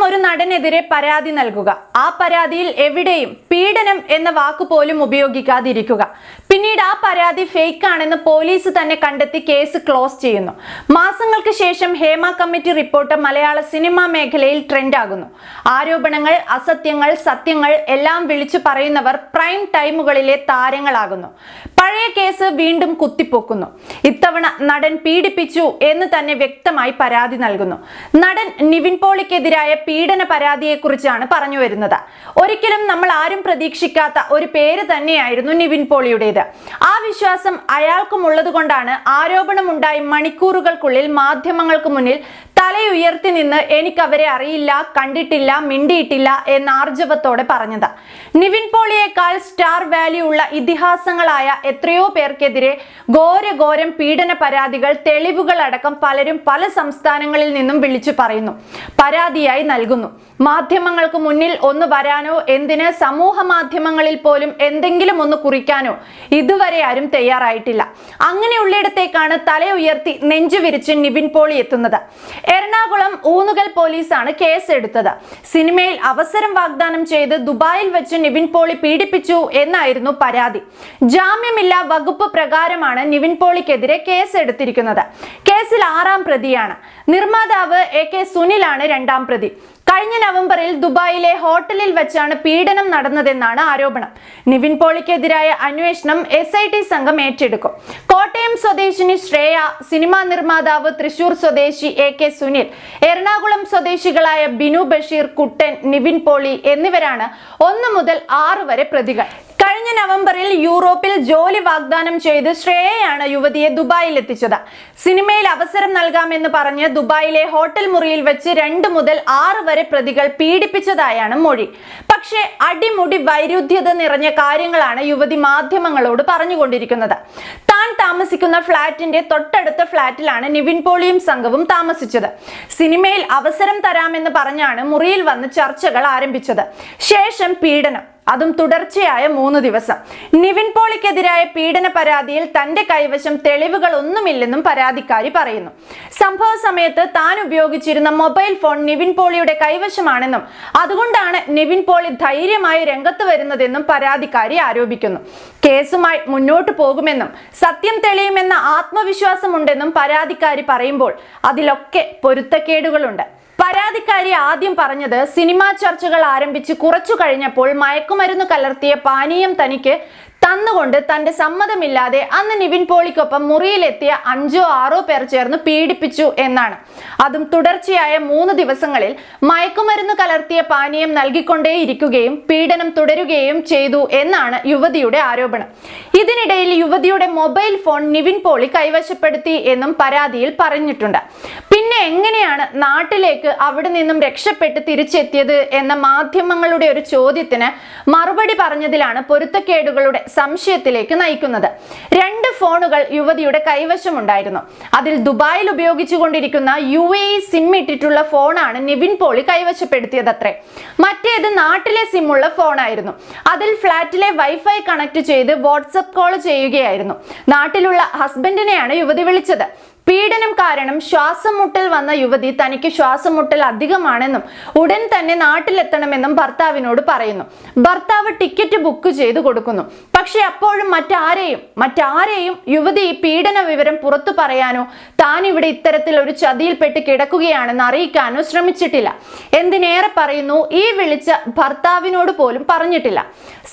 ആദ്യം ഒരു നടനെതിരെ പരാതി നൽകുക. ആ പരാതിയിൽ എവിടെയും പീഡനം എന്ന വാക്ക് പോലും ഉപയോഗിക്കാതിരിക്കുക. പിന്നീട് ആ പരാതി ഫേക്ക് ആണെന്ന് പോലീസ് തന്നെ കണ്ടെത്തി കേസ് ക്ലോസ് ചെയ്യുന്നു. മാസങ്ങൾക്ക് ശേഷം Hema committee report Malayala cinema മേഖലയിൽ ട്രെൻഡാകുന്നു. ആരോപണങ്ങൾ അസത്യങ്ങൾ സത്യങ്ങൾ എല്ലാം വിളിച്ചു പറയുന്നവർ പ്രൈം ടൈമുകളിലെ താരങ്ങളാകുന്നു. പഴയ കേസ് വീണ്ടും കുത്തിപ്പൊക്കുന്നു. ഇത്തവണ നടൻ പീഡിപ്പിച്ചു എന്ന് തന്നെ വ്യക്തമായി പരാതി നൽകുന്നു. നടൻ നിവിൻ പോളിക്കെതിരായ പീഡന പരാതിയെക്കുറിച്ചാണ് പറഞ്ഞു വരുന്നത്. ഒരിക്കലും നമ്മൾ ആരും പ്രതീക്ഷിക്കാത്ത ഒരു പേര് തന്നെയായിരുന്നു നിവിൻ പോളിയുടേത്. ആ വിശ്വാസം അയാൾക്കും ഉള്ളതുകൊണ്ടാണ് ആരോപണമുണ്ടായി മണിക്കൂറുകൾക്കുള്ളിൽ മാധ്യമങ്ങൾക്ക് മുന്നിൽ തലയുയർത്തി നിന്ന് എനിക്ക് അവരെ അറിയില്ല കണ്ടിട്ടില്ല മിണ്ടിയിട്ടില്ല എന്ന ആർജവത്തോടെ പറഞ്ഞത്. നിവിൻ പോളിയേക്കാൾ സ്റ്റാർ വാല്യൂ ഉള്ള ഇതിഹാസങ്ങളായ എത്രയോ പേർക്കെതിരെ ഘോരഘോരം പീഡന പരാതികൾ തെളിവുകൾ അടക്കം പലരും പല സംസ്ഥാനങ്ങളിൽ നിന്നും വിളിച്ചു പറയുന്നു. പരാതിയായി നൽകുന്നു. മാധ്യമങ്ങൾക്ക് മുന്നിൽ ഒന്ന് വരാനോ എന്തിന്? സമൂഹ മാധ്യമങ്ങളിൽ പോലും എന്തെങ്കിലും ഒന്ന് കുറിക്കാനോ ഇതുവരെ ആരും തയ്യാറായിട്ടില്ല. അങ്ങനെയുള്ളിടത്തേക്കാണ് തല ഉയർത്തി നെഞ്ചു വിരിച്ച് നിവിൻ പോളി എത്തുന്നത്. എറണാകുളം ഊന്നുകൽ പോലീസാണ് കേസ് എടുത്തത് സിനിമയിൽ അവസരം വാഗ്ദാനം ചെയ്ത് ദുബായിൽ വെച്ച് നിവിൻ പോളി പീഡിപ്പിച്ചു എന്നായിരുന്നു പരാതി. ജാമ്യമില്ല വകുപ്പ് പ്രകാരമാണ് നിവിൻ പോളിക്കെതിരെ കേസ് എടുത്തിരിക്കുന്നത് കേസിൽ ആറാം പ്രതിയാണ്. നിർമ്മാതാവ് എ കെ സുനിലാണ് രണ്ടാം പ്രതി. കഴിഞ്ഞ നവംബറിൽ ദുബായിലെ ഹോട്ടലിൽ വെച്ചാണ് പീഡനം നടന്നതെന്നാണ് ആരോപണം. നിവിൻ പോളിക്കെതിരായ അന്വേഷണം എസ് ഐ ടി സംഘം ഏറ്റെടുക്കും. കോട്ടയം സ്വദേശിനി ശ്രേയ സിനിമാ നിർമ്മാതാവ് തൃശൂർ സ്വദേശി എ കെ സുനിൽ എറണാകുളം സ്വദേശികളായ ബിനു ബഷീർ കുട്ടൻ നിവിൻ പോളി എന്നിവരാണ് ഒന്ന് മുതൽ ആറ് വരെ പ്രതികൾ. കഴിഞ്ഞ നവംബറിൽ യൂറോപ്പിൽ ജോലി വാഗ്ദാനം ചെയ്ത് ശ്രേയയാണ് യുവതിയെ ദുബായിൽ എത്തിച്ചത്. സിനിമയിൽ അവസരം നൽകാമെന്ന് പറഞ്ഞ് ദുബായിലെ ഹോട്ടൽ മുറിയിൽ വെച്ച് രണ്ട് മുതൽ ആറ് വരെ പ്രതികൾ പീഡിപ്പിച്ചതായാണ് മൊഴി. പക്ഷേ അടിമുടി വൈരുദ്ധ്യത നിറഞ്ഞ കാര്യങ്ങളാണ് യുവതി മാധ്യമങ്ങളോട് പറഞ്ഞുകൊണ്ടിരിക്കുന്നത്. താൻ താമസിക്കുന്ന ഫ്ളാറ്റിന്റെ തൊട്ടടുത്ത ഫ്ളാറ്റിലാണ് നിവിൻ പോളിയും സംഘവും താമസിച്ചത്. സിനിമയിൽ അവസരം തരാമെന്ന് പറഞ്ഞാണ് മുറിയിൽ വന്ന് ചർച്ചകൾ ആരംഭിച്ചത്. ശേഷം പീഡനം അതും തുടർച്ചയായ മൂന്ന് ദിവസം. നിവിൻ പോളിക്കെതിരായ പീഡന പരാതിയിൽ തന്റെ കൈവശം തെളിവുകൾ ഒന്നുമില്ലെന്നും പരാതിക്കാരി പറയുന്നു. സംഭവ സമയത്ത് താൻ ഉപയോഗിച്ചിരുന്ന മൊബൈൽ ഫോൺ നിവിൻ പോളിയുടെ കൈവശമാണെന്നും അതുകൊണ്ടാണ് നിവിൻ പോളി ധൈര്യമായി രംഗത്ത് വരുന്നതെന്നും പരാതിക്കാരി ആരോപിക്കുന്നു. കേസുമായി മുന്നോട്ട് പോകുമെന്നും സത്യം തെളിയുമെന്ന ആത്മവിശ്വാസമുണ്ടെന്നും പരാതിക്കാരി പറയുമ്പോൾ അതിലൊക്കെ പൊരുത്തക്കേടുകളുണ്ട്. പരാതിക്കാരി ആദ്യം പറഞ്ഞത് സിനിമാ ചർച്ചകൾ ആരംഭിച്ച് കുറച്ചു കഴിഞ്ഞപ്പോൾ മയക്കുമരുന്ന് കലർത്തിയ പാനീയം തനിക്ക് തന്നുകൊണ്ട് തന്റെ സമ്മതമില്ലാതെ അന്ന് നിവിൻ പോളിക്കൊപ്പം മുറിയിലെത്തിയ അഞ്ചോ ആറോ പേർ ചേർന്ന് പീഡിപ്പിച്ചു എന്നാണ്. അതും തുടർച്ചയായ മൂന്ന് ദിവസങ്ങളിൽ മയക്കുമരുന്ന് കലർത്തിയ പാനീയം നൽകിക്കൊണ്ടേയിരിക്കുകയും പീഡനം തുടരുകയും ചെയ്തു എന്നാണ് യുവതിയുടെ ആരോപണം. ഇതിനിടയിൽ യുവതിയുടെ മൊബൈൽ ഫോൺ നിവിൻ പോളി കൈവശപ്പെടുത്തി എന്നും പരാതിയിൽ പറഞ്ഞിട്ടുണ്ട്. പിന്നെ എങ്ങനെയാണ് നാട്ടിലേക്ക് അവിടെ നിന്നും രക്ഷപ്പെട്ട് തിരിച്ചെത്തിയത് എന്ന മാധ്യമങ്ങളുടെ ഒരു ചോദ്യത്തിന് മറുപടി പറഞ്ഞതിലാണ് പൊരുത്തക്കേടുകളുടെ സംശയത്തിലേക്ക് നയിക്കുന്നത്. രണ്ട് ഫോണുകൾ യുവതിയുടെ കൈവശമുണ്ടായിരുന്നു. അതിൽ ദുബായിൽ ഉപയോഗിച്ചുകൊണ്ടിരിക്കുന്ന യു എ സിം ഇട്ടിട്ടുള്ള ഫോണാണ് നിവിൻ പോളി കൈവശപ്പെടുത്തിയതത്രേ. മറ്റേത് നാട്ടിലെ സിമ്മുള്ള ഫോണായിരുന്നു. അതിൽ ഫ്ളാറ്റിലെ വൈഫൈ കണക്ട് ചെയ്ത് വാട്സപ്പ് കോൾ ചെയ്യുകയായിരുന്നു. നാട്ടിലുള്ള ഹസ്ബൻഡിനെയാണ് യുവതി വിളിച്ചത്. പീഡനം കാരണം ശ്വാസം മുട്ടൽ വന്ന യുവതി തനിക്ക് ശ്വാസം മുട്ടൽ അധികമാണെന്നും ഉടൻ തന്നെ നാട്ടിലെത്തണമെന്നും ഭർത്താവിനോട് പറയുന്നു. ഭർത്താവ് ടിക്കറ്റ് ബുക്ക് ചെയ്തു കൊടുക്കുന്നു. പക്ഷെ അപ്പോഴും മറ്റാരെയും മറ്റാരെയും യുവതി ഈ പീഡന വിവരം പുറത്തു പറയാനോ താൻ ഇവിടെ ഇത്തരത്തിൽ ഒരു ചതിയിൽപ്പെട്ട് കിടക്കുകയാണെന്ന് അറിയിക്കാനോ ശ്രമിച്ചിട്ടില്ല. എന്തിനേറെ പറയുന്നു? ഈ വിളിച്ച ഭർത്താവിനോട് പോലും പറഞ്ഞിട്ടില്ല.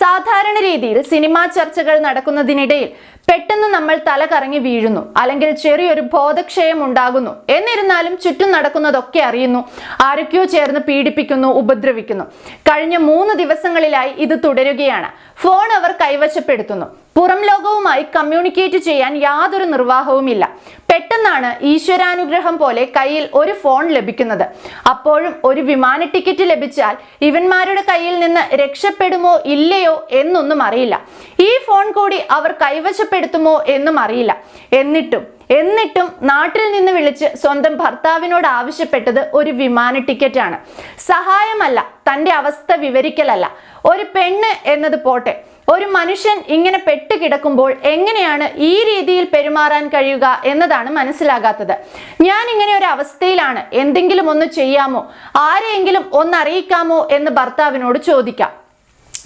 സാധാരണ രീതിയിൽ സിനിമാ ചർച്ചകൾ നടക്കുന്നതിനിടയിൽ പെട്ടെന്ന് നമ്മൾ തല കറങ്ങി വീഴുന്നു. അല്ലെങ്കിൽ ചെറിയൊരു ബോധക്ഷയം ഉണ്ടാകുന്നു. എന്നിരുന്നാലും ചുറ്റും നടക്കുന്നതൊക്കെ അറിയുന്നു. ആരൊക്കെയോ ചേർന്ന് പീഡിപ്പിക്കുന്നു ഉപദ്രവിക്കുന്നു. കഴിഞ്ഞ മൂന്ന് ദിവസങ്ങളിലായി ഇത് തുടരുകയാണ്. ഫോൺ അവർ കൈവശപ്പെടുത്തുന്നു. പുറം ലോകവുമായി കമ്മ്യൂണിക്കേറ്റ് ചെയ്യാൻ യാതൊരു നിർവാഹവുമില്ല. പെട്ടെന്നാണ് ഈശ്വരാനുഗ്രഹം പോലെ കയ്യിൽ ഒരു ഫോൺ ലഭിക്കുന്നത്. അപ്പോഴും ഒരു വിമാന ടിക്കറ്റ് ലഭിച്ചാൽ ഇവന്മാരുടെ കയ്യിൽ നിന്ന് രക്ഷപ്പെടുമോ ഇല്ലയോ എന്നൊന്നും അറിയില്ല. ഈ ഫോൺ കൂടി അവർ കൈവശപ്പെടുത്തുമോ എന്നും അറിയില്ല. എന്നിട്ടും എന്നിട്ടും നാട്ടിൽ നിന്ന് വിളിച്ച് സ്വന്തം ഭർത്താവിനോട് ആവശ്യപ്പെട്ടത് ഒരു വിമാന ടിക്കറ്റാണ്. സഹായമല്ല തന്റെ അവസ്ഥ വിവരിക്കലല്ല. ഒരു പെണ്ണ് എന്നത് പോട്ടെ. ഒരു മനുഷ്യൻ ഇങ്ങനെ പെട്ടുകിടക്കുമ്പോൾ എങ്ങനെയാണ് ഈ രീതിയിൽ പെരുമാറാൻ കഴിയുക എന്നതാണ് മനസ്സിലാകാത്തത്. ഞാൻ ഇങ്ങനെ ഒരു അവസ്ഥയിലാണ്. എന്തെങ്കിലും ഒന്ന് ചെയ്യാമോ? ആരെയെങ്കിലും ഒന്ന് അറിയിക്കാമോ എന്ന് ഭർത്താവിനോട് ചോദിക്കാം.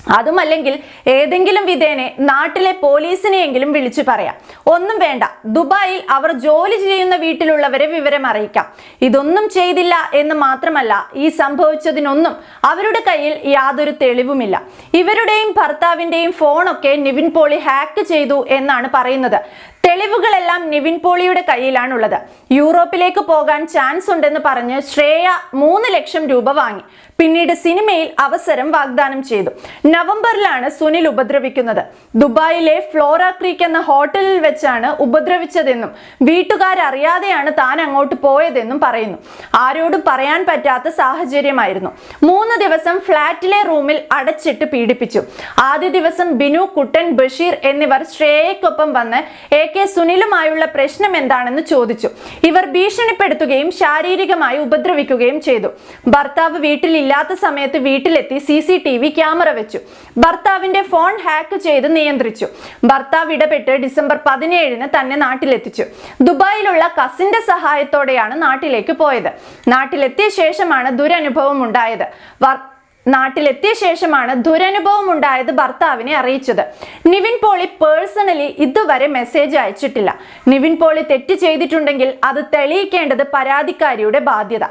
അതുമല്ലെങ്കിൽ ഏതെങ്കിലും വിധേനെ നാട്ടിലെ പോലീസിനെയെങ്കിലും വിളിച്ചു പറയാം. ഒന്നും വേണ്ട. ദുബായിൽ അവർ ജോലി ചെയ്യുന്ന വീട്ടിലുള്ളവരെ വിവരം അറിയിക്കാം. ഇതൊന്നും ചെയ്തില്ല എന്ന് മാത്രമല്ല ഈ സംഭവിച്ചതിനൊന്നും അവരുടെ കയ്യിൽ യാതൊരു തെളിവുമില്ല. ഇവരുടെയും ഭർത്താവിന്റെയും ഫോണൊക്കെ നിവിൻ പോളി ഹാക്ക് ചെയ്തു എന്നാണ് പറയുന്നത്. തെളിവുകളെല്ലാം നിവിൻ പോളിയുടെ കയ്യിലാണുള്ളത്. യൂറോപ്പിലേക്ക് പോകാൻ ചാൻസ് ഉണ്ടെന്ന് പറഞ്ഞ് ശ്രേയ മൂന്ന് ലക്ഷം രൂപ വാങ്ങി. പിന്നീട് സിനിമയിൽ അവസരം വാഗ്ദാനം ചെയ്തു. നവംബറിലാണ് സുനിൽ ഉപദ്രവിക്കുന്നത്. ദുബായിലെ ഫ്ലോറ ക്രീക്ക് എന്ന ഹോട്ടലിൽ വെച്ചാണ് ഉപദ്രവിച്ചതെന്നും വീട്ടുകാരറിയാതെയാണ് താൻ അങ്ങോട്ട് പോയതെന്നും പറയുന്നു. ആരോടും പറയാൻ പറ്റാത്ത സാഹചര്യമായിരുന്നു. മൂന്ന് ദിവസം ഫ്ളാറ്റിലെ റൂമിൽ അടച്ചിട്ട് പീഡിപ്പിച്ചു. ആദ്യ ദിവസം ബിനു കുട്ടൻ ബഷീർ എന്നിവർ ശ്രേയയ്ക്കൊപ്പം വന്ന് എ കെ സുനിലുമായുള്ള പ്രശ്നം എന്താണെന്ന് ചോദിച്ചു. ഇവർ ഭീഷണിപ്പെടുത്തുകയും ശാരീരികമായി ഉപദ്രവിക്കുകയും ചെയ്തു. ഭർത്താവ് വീട്ടിലില്ലാത്ത സമയത്ത് വീട്ടിലെത്തി C C T V camera വെച്ചു. ഭർത്താവിന്റെ ഫോൺ ഹാക്ക് ചെയ്ത് നിയന്ത്രിച്ചു. ഭർത്താവ് ഇടപെട്ട് ഡിസംബർ പതിനേഴിന് തന്നെ നാട്ടിലെത്തിച്ചു. ദുബായിലുള്ള കസിന്റെ സഹായത്തോടെയാണ് നാട്ടിലേക്ക് പോയത്. നാട്ടിലെത്തിയ ശേഷമാണ് ദുരനുഭവം ഉണ്ടായത് നാട്ടിലെത്തിയ ശേഷമാണ് ദുരനുഭവം ഉണ്ടായത് ഭർത്താവിനെ അറിയിച്ചത്. നിവിൻ പോളി പേഴ്സണലി ഇതുവരെ മെസ്സേജ് അയച്ചിട്ടില്ല. നിവിൻ പോളി തെറ്റ് ചെയ്തിട്ടുണ്ടെങ്കിൽ അത് തെളിയിക്കേണ്ടത് പരാതിക്കാരിയുടെ ബാധ്യത.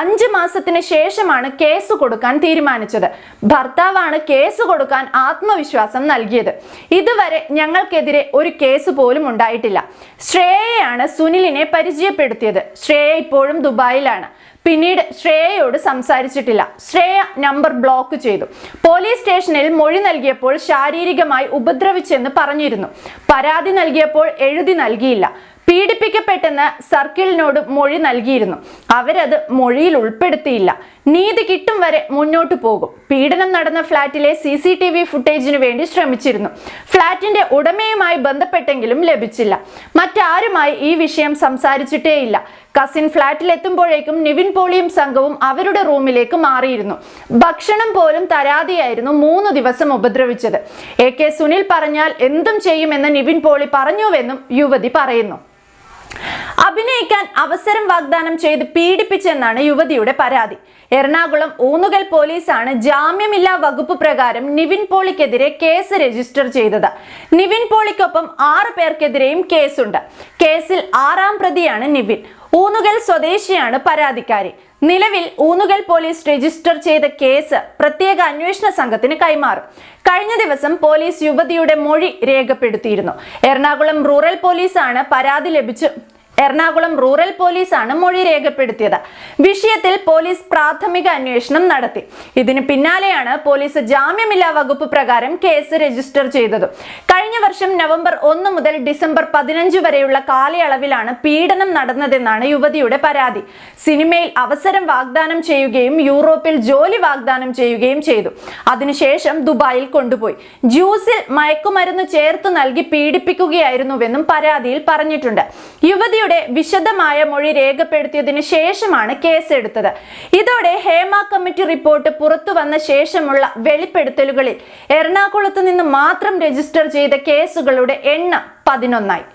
അഞ്ച് മാസത്തിന് ശേഷമാണ് കേസ് കൊടുക്കാൻ തീരുമാനിച്ചത്. ഭർത്താവാണ് കേസ് കൊടുക്കാൻ ആത്മവിശ്വാസം നൽകിയത്. ഇതുവരെ ഞങ്ങൾക്കെതിരെ ഒരു കേസ് പോലും ഉണ്ടായിട്ടില്ല. ശ്രേയയാണ് സുനിലിനെ പരിചയപ്പെടുത്തിയത്. ശ്രേയ ഇപ്പോഴും ദുബായിലാണ്. പിന്നീട് ശ്രേയയോട് സംസാരിച്ചിട്ടില്ല. ശ്രേയ നമ്പർ ബ്ലോക്ക് ചെയ്തു. പോലീസ് സ്റ്റേഷനിൽ മൊഴി നൽകിയപ്പോൾ ശാരീരികമായി ഉപദ്രവിച്ചെന്ന് പറഞ്ഞിരുന്നു. പരാതി നൽകിയപ്പോൾ എഴുതി നൽകിയില്ല. പീഡിപ്പിക്കപ്പെട്ടെന്ന് സർക്കിളിനോട് മൊഴി നൽകിയിരുന്നു. അവരത് മൊഴിയിൽ ഉൾപ്പെടുത്തിയില്ല. നീതി കിട്ടും വരെ മുന്നോട്ടു പോകും. പീഡനം നടന്ന ഫ്ളാറ്റിലെ സി സി ടി വി ഫുട്ടേജിനു വേണ്ടി ശ്രമിച്ചിരുന്നു. ഫ്ളാറ്റിന്റെ ഉടമയുമായി ബന്ധപ്പെട്ടെങ്കിലും ലഭിച്ചില്ല. മറ്റാരുമായി ഈ വിഷയം സംസാരിച്ചിട്ടേയില്ല. കസിൻ ഫ്ളാറ്റിൽ എത്തുമ്പോഴേക്കും നിവിൻ പോളിയും സംഘവും അവരുടെ റൂമിലേക്ക് മാറിയിരുന്നു. ഭക്ഷണം പോലും തരാതെയായിരുന്നു മൂന്ന് ദിവസം ഉപദ്രവിച്ചത്. എ കെ സുനിൽ പറഞ്ഞാൽ എന്തും ചെയ്യുമെന്ന് നിവിൻ പോളി പറഞ്ഞുവെന്നും യുവതി പറയുന്നു. അഭിനയിക്കാൻ അവസരം വാഗ്ദാനം ചെയ്ത് പീഡിപ്പിച്ചെന്നാണ് യുവതിയുടെ പരാതി. എറണാകുളം ഊന്നുകൽ പോലീസാണ് ജാമ്യമില്ലാ വകുപ്പ് പ്രകാരം നിവിൻ പോളിക്കെതിരെ കേസ് രജിസ്റ്റർ ചെയ്തത്. നിവിൻ പോളിക്കൊപ്പം ആറ് പേർക്കെതിരെയും കേസുണ്ട്. കേസിൽ ആറാം പ്രതിയാണ് നിവിൻ. ഊന്നുകൽ സ്വദേശിയാണ് പരാതിക്കാരി. നിലവിൽ ഊന്നുകൽ പോലീസ് രജിസ്റ്റർ ചെയ്ത കേസ് പ്രത്യേക അന്വേഷണ സംഘത്തിന് കൈമാറും. കഴിഞ്ഞ ദിവസം പോലീസ് യുവതിയുടെ മൊഴി രേഖപ്പെടുത്തിയിരുന്നു. എറണാകുളം റൂറൽ പോലീസാണ് പരാതി ലഭിച്ചു എറണാകുളം റൂറൽ പോലീസാണ് മൊഴി രേഖപ്പെടുത്തിയത്. വിഷയത്തിൽ പോലീസ് പ്രാഥമിക അന്വേഷണം നടത്തി. ഇതിന് പിന്നാലെയാണ് പോലീസ് ജാമ്യമില്ലാ വകുപ്പ് പ്രകാരം കേസ് രജിസ്റ്റർ ചെയ്തത്. കഴിഞ്ഞ വർഷം നവംബർ ഒന്ന് മുതൽ ഡിസംബർ പതിനഞ്ച് വരെയുള്ള കാലയളവിലാണ് പീഡനം നടന്നതെന്നാണ് യുവതിയുടെ പരാതി. സിനിമയിൽ അവസരം വാഗ്ദാനം ചെയ്യുകയും യൂറോപ്പിൽ ജോലി വാഗ്ദാനം ചെയ്യുകയും ചെയ്തു. അതിനുശേഷം ദുബായിൽ കൊണ്ടുപോയി. ജ്യൂസിൽ മയക്കുമരുന്ന് ചേർത്ത് നൽകി പീഡിപ്പിക്കുകയായിരുന്നുവെന്നും പരാതിയിൽ പറഞ്ഞിട്ടുണ്ട്. യുവതിയുടെ വിശദമായ മൊഴി രേഖപ്പെടുത്തിയതിനു ശേഷമാണ് കേസെടുത്തത്. ഇതോടെ ഹേമ കമ്മിറ്റി റിപ്പോർട്ട് പുറത്തു വന്ന ശേഷമുള്ള വെളിപ്പെടുത്തലുകളിൽ എറണാകുളത്ത് നിന്ന് മാത്രം രജിസ്റ്റർ ചെയ്ത കേസുകളുടെ എണ്ണം പതിനൊന്നായി.